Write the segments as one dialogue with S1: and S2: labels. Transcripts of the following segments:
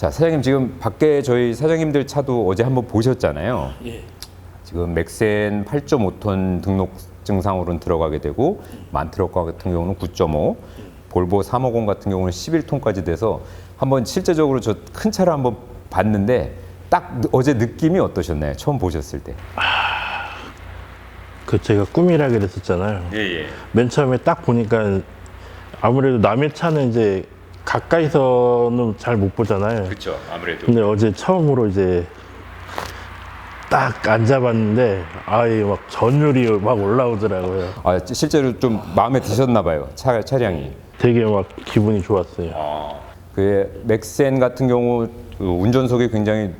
S1: 자, 사장님 지금 밖에 저희 사장님들 차도 어제 한번 보셨잖아요.
S2: 예.
S1: 지금 맥센 8.5톤 등록 증상으로는 들어가게 되고 만트럭 같은 경우는 9.5, 볼보 350 같은 경우는 11톤까지 돼서 한번 실제적으로 저 큰 차를 한번 봤는데 딱 어제 느낌이 어떠셨나요? 처음 보셨을 때.
S2: 그 제가 꿈이라 그랬었잖아요.
S1: 예, 예.
S2: 맨 처음에 딱 보니까 아무래도 남의 차는 이제 가까이서는 잘 못 보잖아요.
S1: 그렇죠. 아무래도.
S2: 근데 어제 처음으로 이제 딱 앉아봤는데 아예 막 전율이 막 올라오더라고요.
S1: 아, 실제로 좀 마음에 드셨나 봐요. 차 차량이.
S2: 되게 막 기분이 좋았어요.
S1: 그 맥센 같은 경우 그 운전석이 굉장히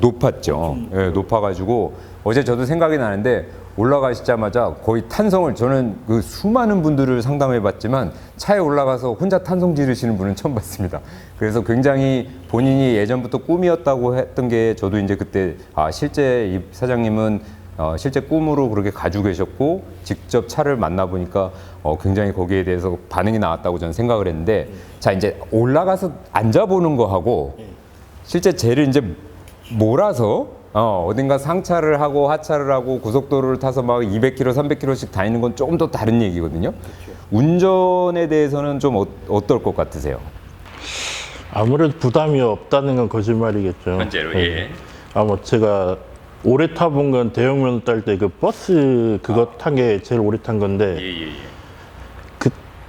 S1: 높았죠. 예, 높아가지고 어제 저도 생각이 나는데 올라가시자마자 거의 탄성을 저는 그 수많은 분들을 상담해 봤지만 차에 올라가서 혼자 탄성 지르시는 분은 처음 봤습니다. 그래서 굉장히 본인이 예전부터 꿈이었다고 했던 게 저도 이제 그때 아 실제 이 사장님은 어, 실제 꿈으로 그렇게 가지고 계셨고 직접 차를 만나 보니까 어, 굉장히 거기에 대해서 반응이 나왔다고 저는 생각을 했는데 자 이제 올라가서 앉아 보는 거 하고 실제 쟤를 이제 몰아서 어, 어딘가 상차를 하고 하차를 하고 고속도로를 타서 막 200km, 300km씩 다니는 건 조금 더 다른 얘기거든요. 운전에 대해서는 좀 어, 어떨 것 같으세요?
S2: 아무래도 부담이 없다는 건 거짓말이겠죠.
S1: 현재로,
S2: 예.
S1: 예.
S2: 아뭐 제가 오래 타본 건 대형면허 딸때 그 버스 그거 탄 게 제일 오래 탄 건데
S1: 예,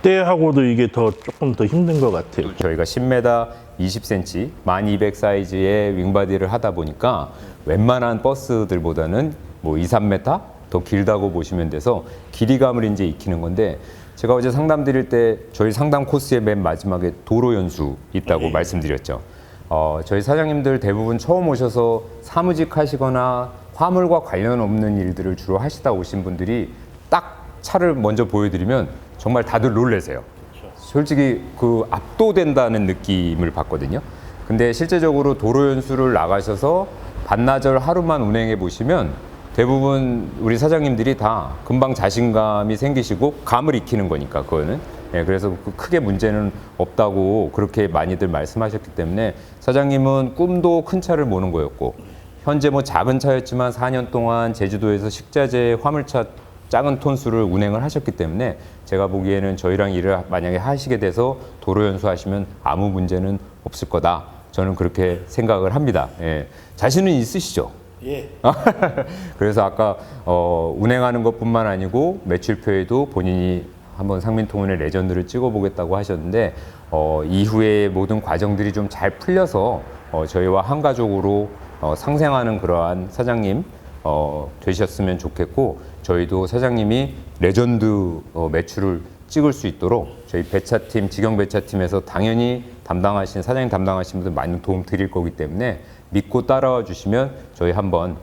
S2: 그때 하고도 이게 더 조금 더 힘든 것 같아요.
S1: 저희가 10m 20cm, 1200 사이즈의 윙바디를 하다 보니까 웬만한 버스들보다는 뭐 2, 3m 더 길다고 보시면 돼서 길이감을 이제 익히는 건데 제가 어제 상담 드릴 때 저희 상담 코스의 맨 마지막에 도로 연수 있다고 말씀드렸죠. 어, 저희 사장님들 대부분 처음 오셔서 사무직 하시거나 화물과 관련 없는 일들을 주로 하시다 오신 분들이 딱 차를 먼저 보여드리면 정말 다들 놀라세요. 솔직히 그 압도된다는 느낌을 받거든요. 근데 실제적으로 도로 연수를 나가셔서 반나절 하루만 운행해 보시면 대부분 우리 사장님들이 다 금방 자신감이 생기시고 감을 익히는 거니까 그거는 예, 그래서 그 크게 문제는 없다고 그렇게 많이들 말씀하셨기 때문에 사장님은 꿈도 큰 차를 모는 거였고 현재 뭐 작은 차였지만 4년 동안 제주도에서 식자재 화물차 작은 톤수를 운행을 하셨기 때문에 제가 보기에는 저희랑 일을 만약에 하시게 돼서 도로 연수하시면 아무 문제는 없을 거다. 저는 그렇게 생각을 합니다. 예. 자신은 있으시죠?
S2: 예.
S1: 그래서 아까 어, 운행하는 것뿐만 아니고 매출표에도 본인이 한번 상민통운의 레전드를 찍어보겠다고 하셨는데 어, 이후에 모든 과정들이 좀 잘 풀려서 어, 저희와 한 가족으로 어, 상생하는 그러한 사장님 어, 되셨으면 좋겠고 저희도 사장님이 레전드 어, 매출을 찍을 수 있도록 저희 배차팀 직영 배차팀에서 당연히 담당하신 사장님 담당하신 분들 많은 도움 드릴 거기 때문에 믿고 따라와 주시면 저희 한번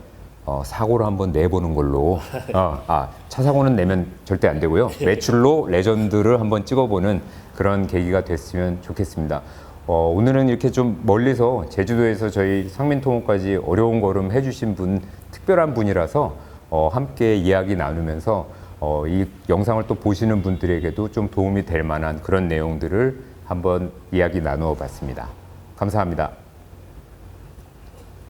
S1: 어, 사고를 한번 내보는 걸로 어, 아, 차 사고는 내면 절대 안 되고요 매출로 레전드를 한번 찍어보는 그런 계기가 됐으면 좋겠습니다. 어, 오늘은 이렇게 좀 멀리서 제주도에서 저희 상민통호까지 어려운 걸음 해주신 분 특별한 분이라서 어, 함께 이야기 나누면서 어, 이 영상을 또 보시는 분들에게도 좀 도움이 될 만한 그런 내용들을 한번 이야기 나누어 봤습니다. 감사합니다.